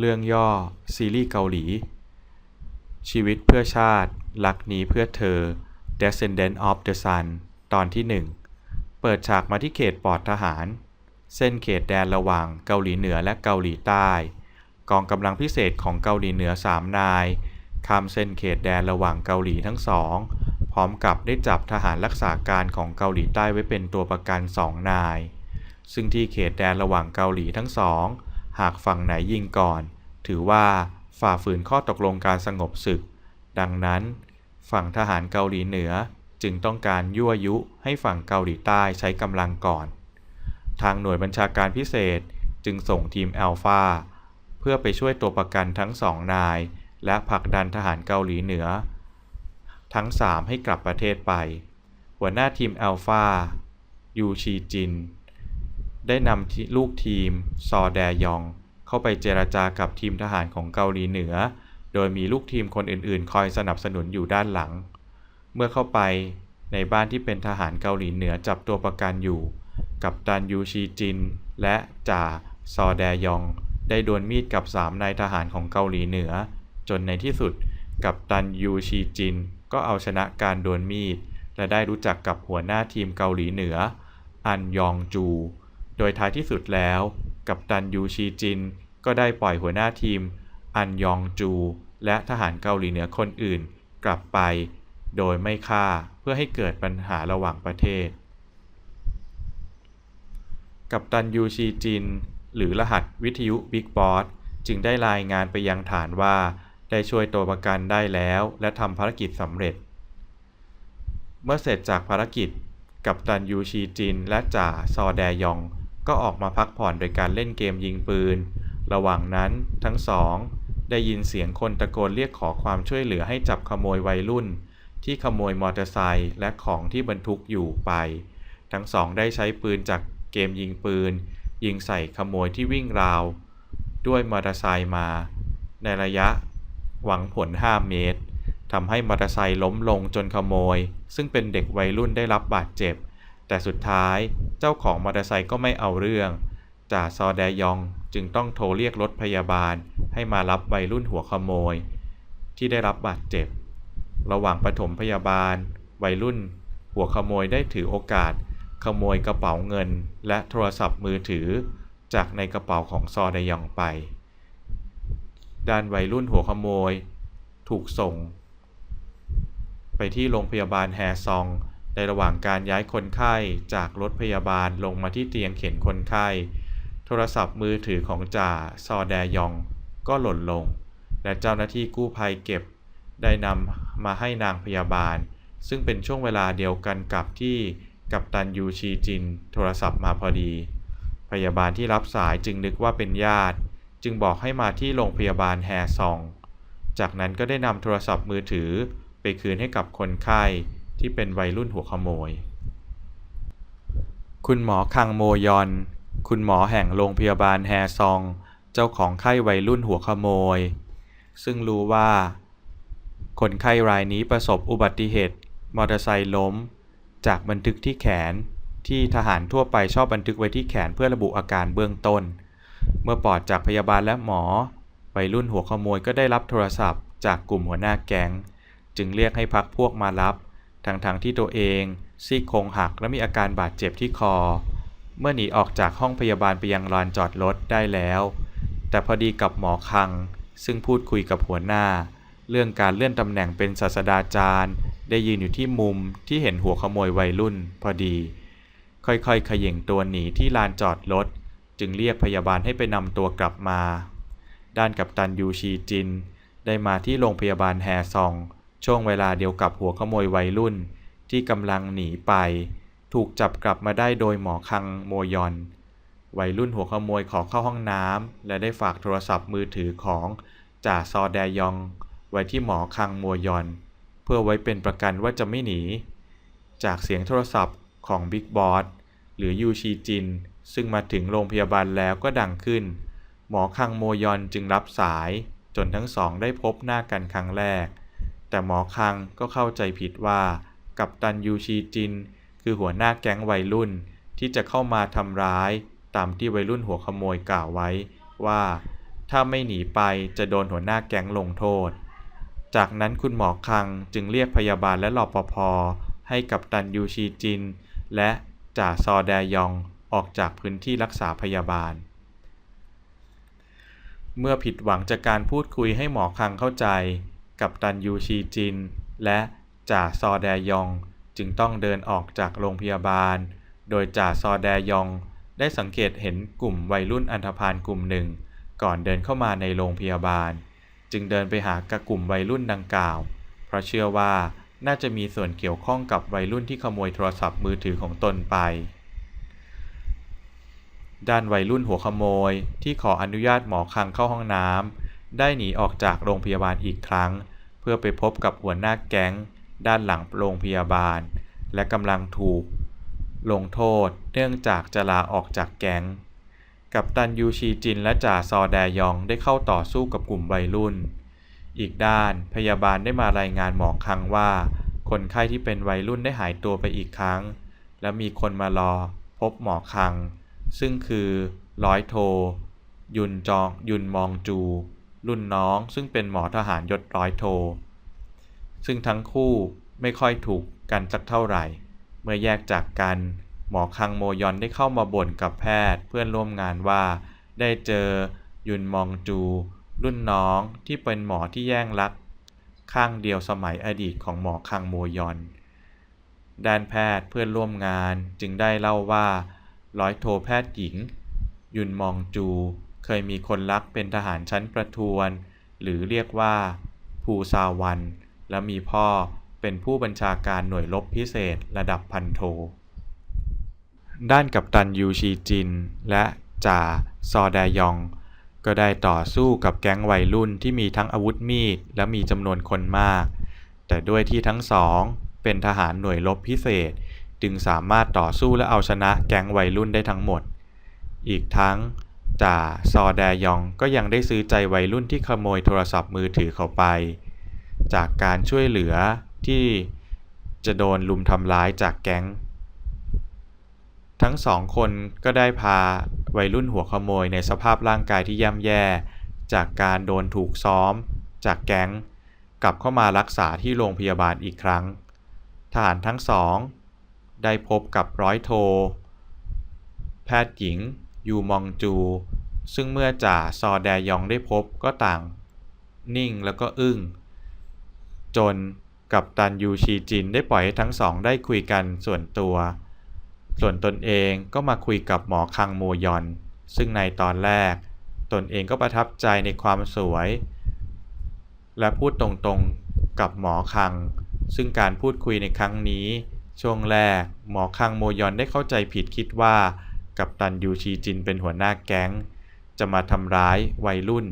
เรื่องย่อ ซีรีส์เกาหลี ชีวิตเพื่อชาติรักนี้เพื่อเธอ Descendant of the Sun ตอนที่หนึ่งเปิดฉากมาที่เขตปลอดทหาร เส้นเขตแดนระหว่างเกาหลีเหนือและเกาหลีใต้ กองกำลังพิเศษของเกาหลีเหนือสามนายข้ามเส้นเขตแดนระหว่างเกาหลีทั้งสอง พร้อมกับได้จับทหารรักษาการของเกาหลีใต้ไว้เป็นตัวประกันสองนาย ซึ่งที่เขตแดนระหว่างเกาหลีทั้งสอง หากฝั่งไหนยิงก่อน ถือว่าฝ่าฝืนข้อตกลงการสงบศึก ดังนั้น ฝั่งทหารเกาหลีเหนือจึงต้องการยั่วยุให้ฝั่งเกาหลีใต้ใช้กำลังก่อน ทางหน่วยบัญชาการพิเศษจึงส่งทีมแอลฟาเพื่อไปช่วยตัวประกันทั้งสองนาย และผลักดันทหารเกาหลีเหนือ ทั้งสามให้กลับประเทศไป หัวหน้าทีมแอลฟายูชีจิน ได้นำลูกทีม ซอแดยอง เข้าไปเจรจากับทีมทหารของเกาหลีเหนือ โดยมีลูกทีมคนอื่นๆ คอยสนับสนุนอยู่ด้านหลัง เมื่อเข้าไปในบ้านที่เป็นทหารเกาหลีเหนือจับตัวประกันอยู่ กับตันยูชีจิน และจ่าซอแดยอง ได้ดวลมีดกับสามนายทหารของเกาหลีเหนือ จนในที่สุด กับตันยูชีจิน ก็เอาชนะการดวลมีด และได้รู้จักกับหัวหน้าทีมเกาหลีเหนือ อันยองจู โดยท้ายที่สุดแล้ว กัปตันยูชีจิน ก็ได้ปล่อยหัวหน้าทีม อันยองจู และทหารเกาหลีเหนือคนอื่น กลับไป โดยไม่ฆ่าเพื่อให้เกิดปัญหาระหว่างประเทศ กัปตันยูชีจิน หรือรหัสวิทยุบิ๊กบอสจึงได้รายงานไปยังฐานว่าได้ช่วยตัวประกันได้แล้วและทำภารกิจสำเร็จ เมื่อเสร็จจากภารกิจ กัปตันยูชีจินและจ่าซอแดยอง ก็ออกมาพักผ่อนโดยการเล่นเกมยิงปืน ระหว่างนั้นทั้งสอง ได้ยินเสียงคนตะโกนเรียกขอความช่วยเหลือให้จับขโมยวัยรุ่น ที่ขโมยมอเตอร์ไซค์และของที่บรรทุกอยู่ไป ทั้งสองได้ใช้ปืนจากเกมยิงปืน ยิงใส่ขโมยที่วิ่งราว ด้วยมอเตอร์ไซค์มา ในระยะ หวังผล 5 เมตรทำให้มอเตอร์ไซค์ล้มลงจนขโมย ซึ่งเป็นเด็กวัยรุ่นได้รับบาดเจ็บ แต่สุดท้ายเจ้าของมอเตอร์ไซค์ก็ไม่เอาเรื่อง จ่าซอแดยองจึงต้องโทรเรียกรถพยาบาล ให้มารับวัยรุ่นหัวขโมย ที่ได้รับบาดเจ็บ ระหว่างปฐมพยาบาล วัยรุ่น หัวขโมยได้ถือโอกาส ขโมยกระเป๋าเงิน และโทรศัพท์มือถือ จากในกระเป๋าของซอแดยองไป ด้านวัยรุ่นหัวขโมย ถูกส่ง ไปที่โรงพยาบาลแฮซอง ในระหว่างการย้ายคนไข้จากรถพยาบาลลงมาที่เตียงเข็นคนไข้ โทรศัพท์มือถือของจ่าซอแดยอง ก็หล่นลง และเจ้าหน้าที่กู้ภัยเก็บ ได้นำมาให้นางพยาบาล ซึ่งเป็นช่วงเวลาเดียวกันกับที่กัปตันยูชีจิน โทรศัพท์มาพอดี พยาบาลที่รับสายจึงนึกว่าเป็นญาติ จึงบอกให้มาที่โรงพยาบาลแฮซอง จากนั้นก็ได้นำโทรศัพท์มือถือไปคืนให้กับคนไข้ ที่เป็นวัยรุ่นหัวขโมย คุณหมอคังโมยอน คุณหมอแห่งโรงพยาบาลแฮซอง เจ้าของไข้วัยรุ่นหัวขโมย ซึ่งรู้ว่า คนไข้รายนี้ประสบอุบัติเหตุ มอเตอร์ไซค์ล้ม จากบันทึกที่แขนที่ทหารทั่วไปชอบบันทึกไว้ที่แขนเพื่อระบุอาการเบื้องต้น เมื่อปลอดจากพยาบาลและหมอ วัยรุ่นหัวขโมยก็ได้รับโทรศัพท์ จากกลุ่มหัวหน้าแก๊ง จึงเรียกให้พักพวกมารับ ทั้งๆทที่ตัวเองซี่โครงหักและมีอาการบาดเจ็บที่คอ เมื่อหนีออกจากห้องพยาบาลไปยังลานจอดรถได้แล้ว แต่พอดีกับหมอคัง ซึ่งพูดคุยกับหัวหน้า เรื่องการเลื่อนตำแหน่งเป็นศาสตราจารย์ ได้ยืนอยู่ที่มุมที่เห็นหัวขโมยวัยรุ่น พอดี ค่อยๆขย่งตัวหนีที่ลานจอดรถจึงเรียกพยาบาลให้ไปนำตัวกลับมา ด้านกัปตันยูชีจิน ได้มาที่โรงพยาบาลแฮซอง ช่วงเวลาเดียวกับหัวขโมยวัยรุ่น ที่กำลังหนีไป ถูกจับกลับมาได้โดยหมอคังโมยอน วัยรุ่นหัวขโมยขอเข้าห้องน้ำและได้ฝากโทรศัพท์มือถือของจ่าซอแดยอง ไว้ที่หมอคังโมยอน เพื่อไว้เป็นประกันว่าจะไม่หนี จากเสียงโทรศัพท์ของบิ๊กบอสหรือยูชีจิน ซึ่งมาถึงโรงพยาบาลแล้วก็ดังขึ้น หมอคังโมยอนจึงรับสายจนทั้งสองได้พบหน้ากันครั้งแรก แต่หมอคังก็เข้าใจผิดว่า กัปตันยูชีจิน คือหัวหน้าแก๊งวัยรุ่น ที่จะเข้ามาทำร้าย ตามที่วัยรุ่นหัวขโมยกล่าวไว้ว่า ถ้าไม่หนีไปจะโดนหัวหน้าแก๊งลงโทษ จากนั้นคุณหมอคังจึงเรียกพยาบาลและรปภให้กับตันยูชีจิน และจ่าซอแดยองออกจากพื้นที่รักษาพยาบาล เมื่อผิดหวังจากการพูดคุยให้หมอคังเข้าใจ กับตันยูชีจิน และจ่าซอแดยอง จึงต้องเดินออกจากโรงพยาบาล โดยจ่าซอแดยอง ได้สังเกตเห็นกลุ่มวัยรุ่นอันธพาลกลุ่มหนึ่ง ก่อนเดินเข้ามาในโรงพยาบาล จึงเดินไปหากกลุ่มวัยรุ่นดังกล่าว เพราะเชื่อว่าน่าจะมีส่วนเกี่ยวข้องกับวัยรุ่นที่ขโมยโทรศัพท์มือถือของตนไป ด้านวัยรุ่นหัวขโมยที่ขออนุญาตหมอคังเข้าห้องน้ำ ได้หนีออกจากโรงพยาบาลอีกครั้ง เพื่อไปพบกับหัวหน้าแก๊ง ด้านหลังโรงพยาบาล และกำลังถูก ลงโทษเนื่องจากจะลาออกจากแก๊ง กับตันยูชีจินและจ่าซอแดยองได้เข้าต่อสู้กับกลุ่มวัยรุ่น อีกด้านพยาบาลได้มารายงานหมอคังว่า คนไข้ที่เป็นวัยรุ่นได้หายตัวไปอีกครั้ง และมีคนมารอ พบหมอคัง ซึ่งคือร้อยโท ยุนจองยุนมองจู รุ่นน้องซึ่งเป็นหมอทหารยศร้อยโท ซึ่งทั้งคู่ไม่ค่อยถูกกันสักเท่าไหร่ เมื่อแยกจากกัน หมอคังโมยอนได้เข้ามาบ่นกับแพทย์เพื่อนร่วมงานว่า ได้เจอยุนมองจู รุ่นน้องที่เป็นหมอที่แย่งรัก ข้างเดียวสมัยอดีตของหมอคังโมยอน ด้านแพทย์เพื่อนร่วมงานจึงได้เล่าว่า ร้อยโทแพทย์หญิง ยุนมองจู เคยมีคนรักเป็นทหารชั้นประทวน หรือเรียกว่าภูซาวัน และมีพ่อเป็นผู้บัญชาการหน่วยรบพิเศษระดับพันโท ด้านกัปตันยูชีจิน และจ่าซอแดยอง ก็ได้ต่อสู้กับแก๊งวัยรุ่นที่มีทั้งอาวุธมีดและมีจำนวนคนมาก แต่ด้วยที่ทั้งสองเป็นทหารหน่วยรบพิเศษ จึงสามารถต่อสู้และเอาชนะแก๊งวัยรุ่นได้ทั้งหมด อีกทั้ง จ่าซอแดยองก็ยังได้ซื้อใจวัยรุ่นที่ขโมยโทรศัพท์มือถือเขาไป จากการช่วยเหลือที่จะโดนลุมทำร้ายจากแก๊ง ทั้งสองคนก็ได้พาวัยรุ่นหัวขโมยในสภาพร่างกายที่ย่ำแย่ จากการโดนถูกซ้อม จากแก๊ง กลับเข้ามารักษาที่โรงพยาบาลอีกครั้งทหารทั้งสอง ได้พบกับร้อยโท แพทย์หญิง ยูมองจู ซึ่งเมื่อจ่าซอแดยองได้พบก็ต่าง นิ่งแล้วก็อึ้ง จนกับตันยูชีจินได้ปล่อยให้ทั้งสองได้คุยกันส่วนตัว ส่วนตนเองก็มาคุยกับหมอคังโมยอน ซึ่งในตอนแรก ตนเองก็ประทับใจในความสวย และพูดตรงๆกับหมอคัง ซึ่งการพูดคุยในครั้งนี้ ช่วงแรกหมอคังโมยอนได้เข้าใจผิดคิดว่า กับตันยูชีจินเป็นหัวหน้าแก๊ง จะมาทำร้ายวัยรุ่น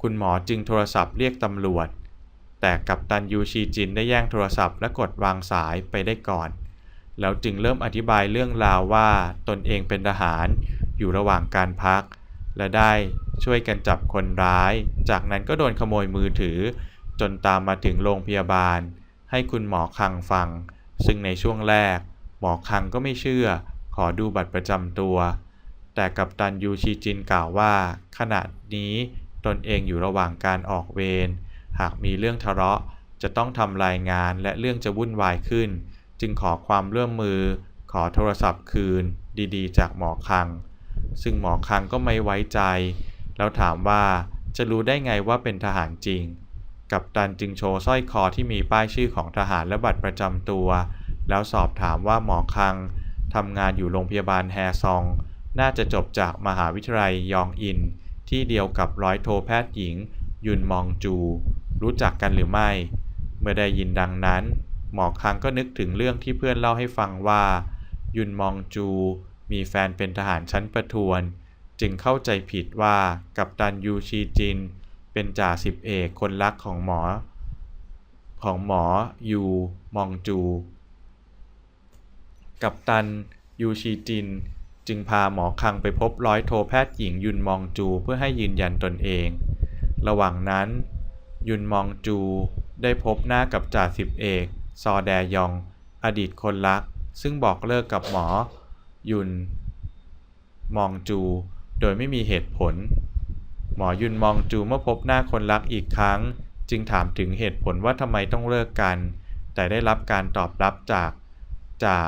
คุณหมอจึงโทรศัพท์เรียกตำรวจ แต่กัปตันยูชีจินได้แย่งโทรศัพท์และกดวางสายไปได้ก่อน แล้วจึงเริ่มอธิบายเรื่องราวว่าตนเองเป็นทหารอยู่ระหว่างการพัก และได้ช่วยกันจับคนร้าย จากนั้นก็โดนขโมยมือถือ จนตามมาถึงโรงพยาบาล ให้คุณหมอคังฟัง ซึ่งในช่วงแรก หมอคังก็ไม่เชื่อ อดูบัตรประจำตัว แต่กัปตันยูชีจินกล่าวว่า ขณะนี้ตนเองอยู่ระหว่างการออกเวร หากมีเรื่องทะเลาะจะต้องทำรายงานและเรื่องจะวุ่นวายขึ้น จึงขอความร่วมมือ ขอโทรศัพท์คืน ดีๆ จากหมอคัง ซึ่งหมอคังก็ไม่ไว้ใจ แล้วถามว่าจะรู้ได้ไงว่าเป็นทหารจริง กัปตันจึงโชว์สร้อยคอที่มีป้ายชื่อของทหารและบัตรประจำตัว แล้วสอบถามว่าหมอคัง ทำงานอยู่โรงพยาบาลแฮซอง น่าจะจบจากมหาวิทยาลัยยองอิน ที่เดียวกับร้อยโทแพทย์หญิง ยุนมองจู รู้จักกันหรือไม่ เมื่อได้ยินดังนั้น หมอคังก็นึกถึงเรื่องที่เพื่อนเล่าให้ฟังว่า ยุนมองจู มีแฟนเป็นทหารชั้นประทวน จึงเข้าใจผิดว่ากัปตันยูชีจิน เป็นจ่าสิบเอกคนรักของหมอ ของหมอยูมองจู กัปตัน ยูชีจิน จึงพาหมอคังไปพบร้อยโทแพทย์หญิงยุนมองจูเพื่อให้ยืนยันตนเอง ระหว่างนั้น ยุนมองจูได้พบหน้ากับจ่าสิบเอก ซอแดยอง อดีตคนรัก ซึ่งบอกเลิกกับหมอ ยุน มองจู โดยไม่มีเหตุผล หมอยุนมองจูเมื่อพบหน้าคนรักอีกครั้ง จึงถามถึงเหตุผลว่าทำไมต้องเลิกกัน แต่ได้รับการตอบรับจากจ่า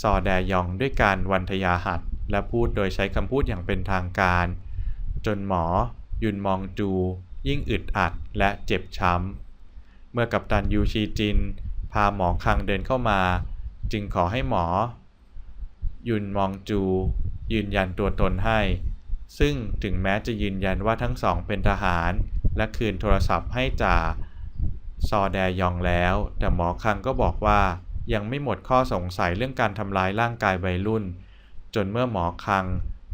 ซอแดยองด้วยการวันทยาหัดและพูดโดยใช้คำพูดอย่างเป็นทางการ จนหมอ ยุนมองจู ยิ่งอึดอัดและเจ็บช้ำ เมื่อกัปตันยูชีจิน พาหมอคังเดินเข้ามา จึงขอให้หมอ ยุนมองจู ยืนยันตัวตนให้ ซึ่งถึงแม้จะยืนยันว่าทั้งสองเป็นทหาร และคืนโทรศัพท์ให้จ่าซอแดยองแล้ว แต่หมอคังก็บอกว่า ยังไม่หมดข้อสงสัยเรื่องการทำร้ายร่างกายวัยรุ่น จนเมื่อหมอคัง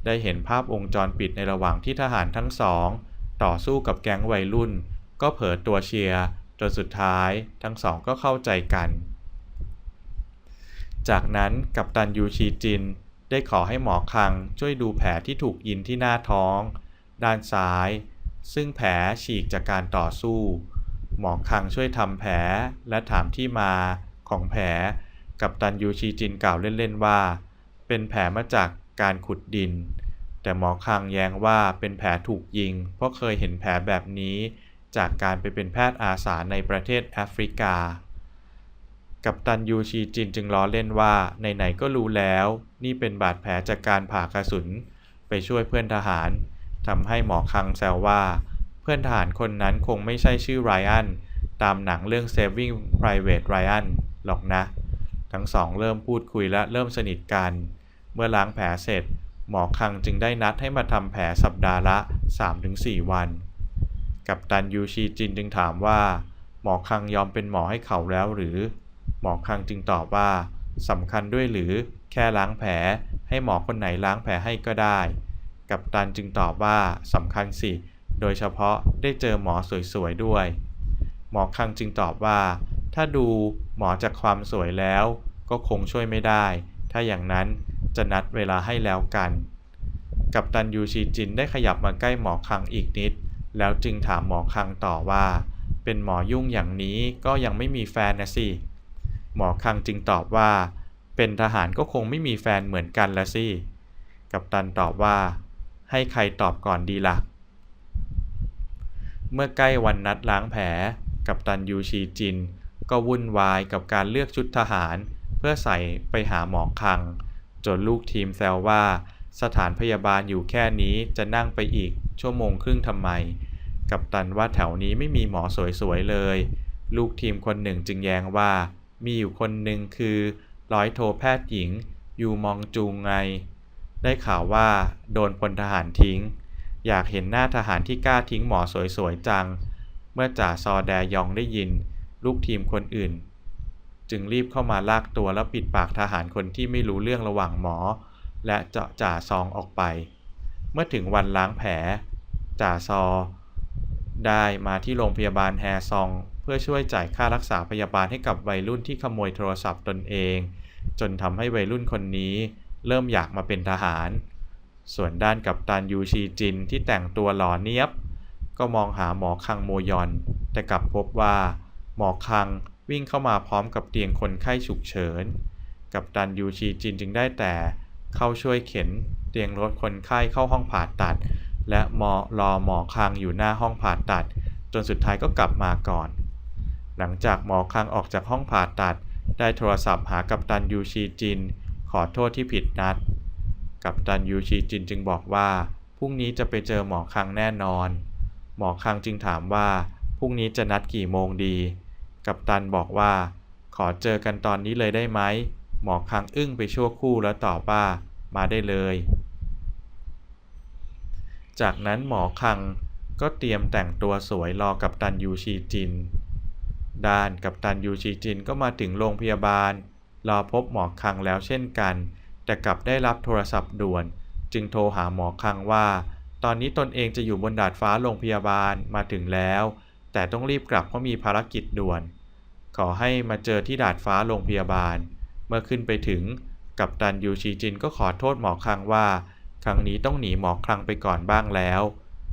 ได้เห็นภาพวงจรปิดในระหว่างที่ทหารทั้งสอง ต่อสู้กับแก๊งวัยรุ่น ก็เผลอตัวเชียร์จนสุดท้ายทั้งสองก็เข้าใจกัน จากนั้นกัปตันยูชีจิน ได้ขอให้หมอคังช่วยดูแผลที่ถูกยิงที่หน้าท้อง ด้านซ้าย ซึ่งแผลฉีกจากการต่อสู้ หมอคังช่วยทำแผลและถามที่มา ของแผล กัปตันยูชีจินกล่าวเล่นๆว่า เป็นแผลมาจากการขุดดิน แต่หมอคังแย้งว่าเป็นแผลถูกยิง เพราะเคยเห็นแผลแบบนี้ จากการไปเป็นแพทย์อาสาในประเทศแอฟริกา กัปตันยูชีจินจึงล้อเล่นว่าไหนๆก็รู้แล้ว นี่เป็นบาดแผลจากการผ่ากระสุน ไปช่วยเพื่อนทหารทำให้หมอคังแซวว่า เพื่อนทหารคนนั้นคงไม่ใช่ชื่อไรอันตามหนังเรื่อง Saving Private Ryan หรอกนะ ทั้งสองเริ่มพูดคุยและเริ่มสนิทกัน เมื่อล้างแผลเสร็จ หมอคังจึงได้นัดให้มาทำแผลสัปดาห์ละ 3-4 วัน กัปตันยูชีจินจึงถามว่า หมอคังยอมเป็นหมอให้เขาแล้วหรือ หมอคังจึงตอบว่าสำคัญด้วยหรือแค่ล้างแผล ให้หมอคนไหนล้างแผลให้ก็ได้ กัปตันจึงตอบว่าสำคัญสิ โดยเฉพาะได้เจอหมอสวยๆด้วย หมอคังจึงตอบว่า ถ้าดูหมอจากความสวยแล้ว ก็คงช่วยไม่ได้ ถ้าอย่างนั้นจะนัดเวลาให้แล้วกัน กัปตันยูชีจินได้ขยับมาใกล้หมอคังอีกนิด แล้วจึงถามหมอคังต่อว่า เป็นหมอยุ่งอย่างนี้ก็ยังไม่มีแฟนนะสิ หมอคังจึงตอบว่า เป็นทหารก็คงไม่มีแฟนเหมือนกันละสิ กัปตันตอบว่า ให้ใครตอบก่อนดีละ่ะ เมื่อใกล้วันนัดล้างแผล กัปตันยูชีจิน ก็วุ่นวายกับการเลือกชุดทหาร เพื่อใส่ไปหาหมอคัง จนลูกทีมแซวว่า สถานพยาบาลอยู่แค่นี้จะนั่งไปอีกชั่วโมงครึ่งทำไม กัปตันว่าแถวนี้ไม่มีหมอสวยๆเลย ลูกทีมคนหนึ่งจึงแย้งว่า มีอยู่คนหนึ่งคือ ร้อยโทแพทย์หญิง อยู่มองจูงไง ได้ข่าวว่า โดนพลทหารทิ้ง อยากเห็นหน้าทหารที่กล้าทิ้งหมอสวยๆจัง เมื่อจ่าซอแดยองได้ยิน ลูกทีมคนอื่น จึงรีบเข้ามาลากตัวแล้วปิดปากทหารคนที่ไม่รู้เรื่องระหว่างหมอ และเจาะจ่าซองออกไป เมื่อถึงวันล้างแผล จ่าซอ ได้มาที่โรงพยาบาลแฮซอง เพื่อช่วยจ่ายค่ารักษาพยาบาลให้กับวัยรุ่นที่ขโมยโทรศัพท์ตนเอง จนทำให้วัยรุ่นคนนี้ เริ่มอยากมาเป็นทหาร ส่วนด้านกับตันยูชีจินที่แต่งตัวหล่อเนียบ ก็มองหาหมอคังโมยอน แต่กลับพบว่า หมอคังวิ่งเข้ามาพร้อมกับเตียงคนไข้ฉุกเฉิน กับตันยูชีจินจึงได้แต่เข้าช่วยเข็นเตียงรถคนไข้เข้าห้องผ่าตัด และมอรอหมอคังอยู่หน้าห้องผ่าตัด จนสุดท้ายก็กลับมาก่อน หลังจากหมอคังออกจากห้องผ่าตัด ได้โทรศัพท์หากัปตันยูชีจิน ขอโทษที่ผิดนัด กัปตันยูชีจินจึงบอกว่าพรุ่งนี้จะไปเจอหมอคังแน่นอน หมอคังจึงถามว่าพรุ่งนี้จะนัดกี่โมงดี กัปตันบอกว่า ขอเจอกันตอนนี้เลยได้ไหม หมอคังอึ้งไปชั่วคู่แล้วตอบว่า มาได้เลย จากนั้นหมอคังก็เตรียมแต่งตัวสวยรอกับตันยูชีจิน ด้านกับตันยูชีจินก็มาถึงโรงพยาบาล รอพบหมอคังแล้วเช่นกัน แต่กลับได้รับโทรศัพท์ด่วน จึงโทรหาหมอคังว่า ตอนนี้ตนเองจะอยู่บนดาดฟ้าโรงพยาบาลมาถึงแล้ว แต่ต้องรีบกลับเพราะมีภารกิจด่วน ขอให้มาเจอที่ดาดฟ้าโรงพยาบาล เมื่อขึ้นไปถึง กัปตันยูชีจินก็ขอโทษหมอคังว่า ครั้งนี้ต้องหนีหมอคลังไปก่อนบ้างแล้ว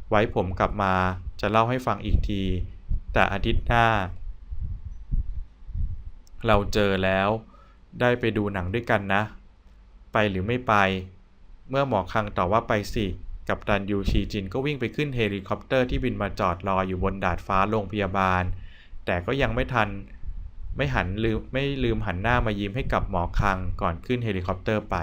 ไว้ผมกลับมาจะเล่าให้ฟังอีกที แต่อาทิตย์หน้า เราเจอแล้ว ได้ไปดูหนังด้วยกันนะ ไปหรือไม่ไป เมื่อหมอคังตอบว่าไปสิ กัปตันยูชีจินก็วิ่งไปขึ้นเฮลิคอปเตอร์ที่บินมาจอดรออยู่บนดาดฟ้าโรงพยาบาล แต่ก็ยังไม่ทันไม่หันลืมไม่ลืมหันหน้ามายิ้มให้กับหมอคังก่อนขึ้นเฮลิคอปเตอร์ไป